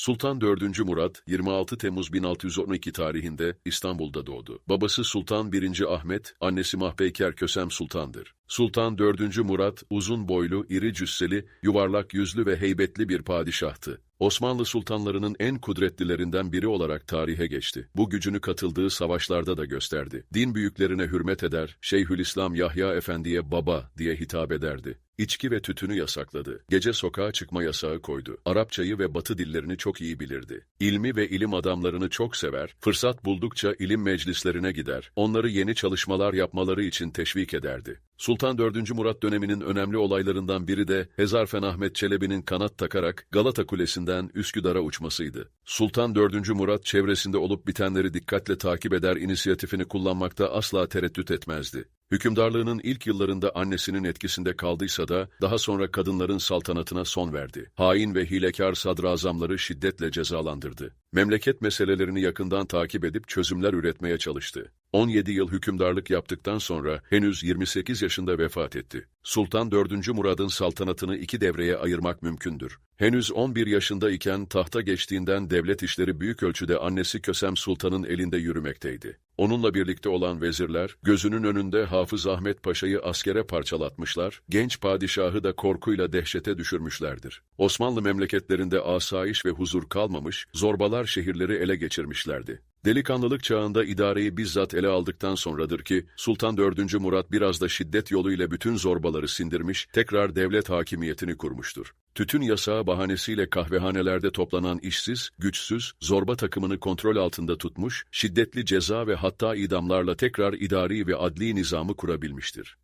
Sultan 4. Murat, 26 Temmuz 1612 tarihinde İstanbul'da doğdu. Babası Sultan 1. Ahmet, annesi Mahpeyker Kösem Sultan'dır. Sultan 4. Murat, uzun boylu, iri cüsseli, yuvarlak yüzlü ve heybetli bir padişahtı. Osmanlı sultanlarının en kudretlilerinden biri olarak tarihe geçti. Bu gücünü katıldığı savaşlarda da gösterdi. Din büyüklerine hürmet eder, Şeyhülislam Yahya Efendi'ye baba diye hitap ederdi. İçki ve tütünü yasakladı. Gece sokağa çıkma yasağı koydu. Arapçayı ve batı dillerini çok iyi bilirdi. İlmi ve ilim adamlarını çok sever, fırsat buldukça ilim meclislerine gider. Onları yeni çalışmalar yapmaları için teşvik ederdi. Sultan 4. Murat döneminin önemli olaylarından biri de Hezarfen Ahmet Çelebi'nin kanat takarak Galata Kulesi'nden Üsküdar'a uçmasıydı. Sultan 4. Murat çevresinde olup bitenleri dikkatle takip eder inisiyatifini kullanmakta asla tereddüt etmezdi. Hükümdarlığının ilk yıllarında annesinin etkisinde kaldıysa da daha sonra kadınların saltanatına son verdi. Hain ve hilekar sadrazamları şiddetle cezalandırdı. Memleket meselelerini yakından takip edip çözümler üretmeye çalıştı. 17 yıl hükümdarlık yaptıktan sonra henüz 28 yaşında vefat etti. Sultan 4. Murad'ın saltanatını iki devreye ayırmak mümkündür. Henüz 11 yaşında iken tahta geçtiğinden devlet işleri büyük ölçüde annesi Kösem Sultan'ın elinde yürümekteydi. Onunla birlikte olan vezirler, gözünün önünde Hafız Ahmet Paşa'yı askere parçalatmışlar, genç padişahı da korkuyla dehşete düşürmüşlerdir. Osmanlı memleketlerinde asayiş ve huzur kalmamış, zorbalar şehirleri ele geçirmişlerdi. Delikanlılık çağında idareyi bizzat ele aldıktan sonradır ki Sultan 4. Murat biraz da şiddet yoluyla bütün zorbaları sindirmiş, tekrar devlet hakimiyetini kurmuştur. Tütün yasağı bahanesiyle kahvehanelerde toplanan işsiz, güçsüz, zorba takımını kontrol altında tutmuş, şiddetli ceza ve hatta idamlarla tekrar idari ve adli nizamı kurabilmiştir.